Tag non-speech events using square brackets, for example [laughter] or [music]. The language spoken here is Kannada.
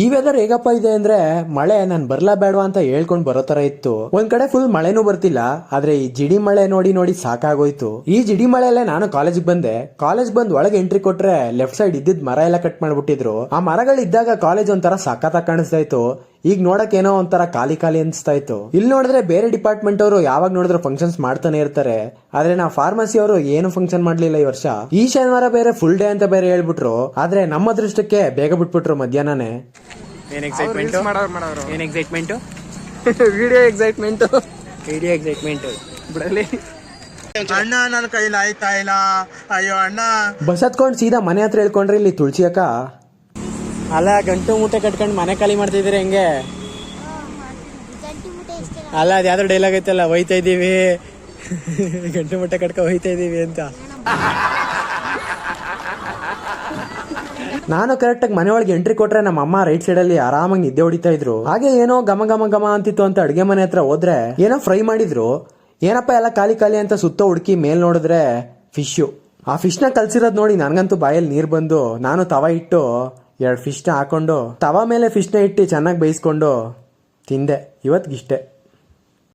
ಈ ವೆದರ್ ಹೇಗಪ್ಪ ಇದೆ ಅಂದ್ರೆ ಮಳೆ ನಾನು ಬರ್ಲಾ ಬೇಡವಾ ಅಂತ ಹೇಳ್ಕೊಂಡು ಬರೋ ತರ ಇತ್ತು. ಒಂದ್ ಕಡೆ ಫುಲ್ ಮಳೆನೂ ಬರ್ತಿಲ್ಲ, ಆದ್ರೆ ಈ ಜಿಡಿ ಮಳೆ ನೋಡಿ ನೋಡಿ ಸಾಕಾಗೋಯ್ತು. ಈ ಜಿಡಿ ಮಳೆಯಲ್ಲೇ ನಾನು ಕಾಲೇಜಿಗೆ ಬಂದೆ. ಕಾಲೇಜ್ ಬಂದ್ ಒಳಗೆ ಎಂಟ್ರಿ ಕೊಟ್ರೆ ಲೆಫ್ಟ್ ಸೈಡ್ ಇದ್ದಿದ್ ಮರ ಎಲ್ಲ ಕಟ್ ಮಾಡ್ಬಿಟ್ಟಿದ್ರು. ಆ ಮರಗಳಿದ್ದಾಗ ಕಾಲೇಜ್ ಒಂಥರ ಸಾಕಾತ ಕಾಣಿಸ್ತಾ ಇತ್ತು. ಈಗ ನೋಡಕ್ ಏನೋ ಒಂಥರ ಖಾಲಿ ಖಾಲಿ ಅನ್ಸ್ತಾ ಇತ್ತು. ಇಲ್ಲಿ ನೋಡಿದ್ರೆ ಬೇರೆ ಡಿಪಾರ್ಟ್ಮೆಂಟ್ ಅವರು ಯಾವಾಗ ನೋಡಿದ್ರು ಫಂಕ್ಷನ್ಸ್ ಮಾಡ್ತಾನೆ ಇರ್ತಾರೆ. ಆದ್ರೆ ನಾ ಫಾರ್ಮಸಿ ಅವರು ಏನು ಫಂಕ್ಷನ್ ಮಾಡ್ಲಿಲ್ಲ ಈ ವರ್ಷ. ಈ ಶನಿವಾರ ಬೇರೆ ಫುಲ್ ಡೇ ಅಂತ ಬೇರೆ ಹೇಳ್ಬಿಟ್ರು. ಆದ್ರೆ ನಮ್ಮ ದೃಷ್ಟಕ್ಕೆ ಬೇಗ ಬಿಟ್ಬಿಟ್ರು ಮಧ್ಯಾಹ್ನನೇ. ಏನ್ ಎಕ್ಸೈಟ್ಮೆಂಟ್ ಮಾಡೋರು ಮಾಡೋರು ಏನ್ excitement video excitement video excitement ಬಿಡಲಿ. ಅಣ್ಣ ನನ್ನ ಕೈಲಿ ಆಯ್ತಾ ಇಲ್ಲ? ಅಯ್ಯೋ ಅಣ್ಣ. ಬಸ್ ಹತ್ಕೊಂಡ್ ಸೀದಾ ಮನೆ ಹತ್ರ ಹೇಳ್ಕೊಂಡ್ರೆ ಇಲ್ಲಿ ತುಳಸಿ ಅಕ್ಕ? ಅಲ್ಲ ಗಂಟು ಮೂಟೆ ಕಟ್ಕೊಂಡು ಮನೆ ಖಾಲಿ ಮಾಡ್ತಿದ್ದೀರಿ ಹೆಂಗೆ? ಅಲ್ಲ ಅದು ಯಾವ್ದೋ ಡೈಲಾಗ್ ಐತಲ್ಲ ಹೋಯ್ತಾ ಇದೀವಿ. [laughs] ಗಂಟು ಮೂಟೆ ಕಟ್ಕೊ ಹೋಯ್ತಾ ಇದ್ದೀವಿ ಅಂತ. ನಾನು ಕರೆಕ್ಟಾಗಿ ಮನೆ ಒಳಗೆ ಎಂಟ್ರಿ ಕೊಟ್ರೆ ನಮ್ಮ ಅಮ್ಮ ರೈಟ್ ಸೈಡ್ ಅಲ್ಲಿ ಆರಾಮಾಗಿ ನಿದ್ದೆ ಹೊಡಿತಾ ಇದ್ರು. ಹಾಗೆ ಏನೋ ಗಮ ಗಮ ಗಮ ಅಂತಿತ್ತು ಅಂತ ಅಡುಗೆ ಮನೆ ಹತ್ರ ಹೋದ್ರೆ ಏನೋ ಫ್ರೈ ಮಾಡಿದ್ರು. ಏನಪ್ಪ ಎಲ್ಲ ಖಾಲಿ ಖಾಲಿ ಅಂತ ಸುತ್ತ ಹುಡುಕಿ ಮೇಲ್ ನೋಡಿದ್ರೆ ಫಿಶ್ಶು ಆ ಫಿಶ್ನ ಕಲ್ಸಿರೋದು ನೋಡಿ ನನಗಂತೂ ಬಾಯಲ್ಲಿ ನೀರು ಬಂದು ನಾನು ತವ ಇಟ್ಟು ಎರಡು ಫಿಶ್ನ ಹಾಕೊಂಡು ತವ ಮೇಲೆ ಫಿಶ್ನ ಇಟ್ಟು ಚೆನ್ನಾಗಿ ಬೇಯಿಸ್ಕೊಂಡು ತಿಂದೆ. ಇವತ್ತಿಗಿಷ್ಟೇ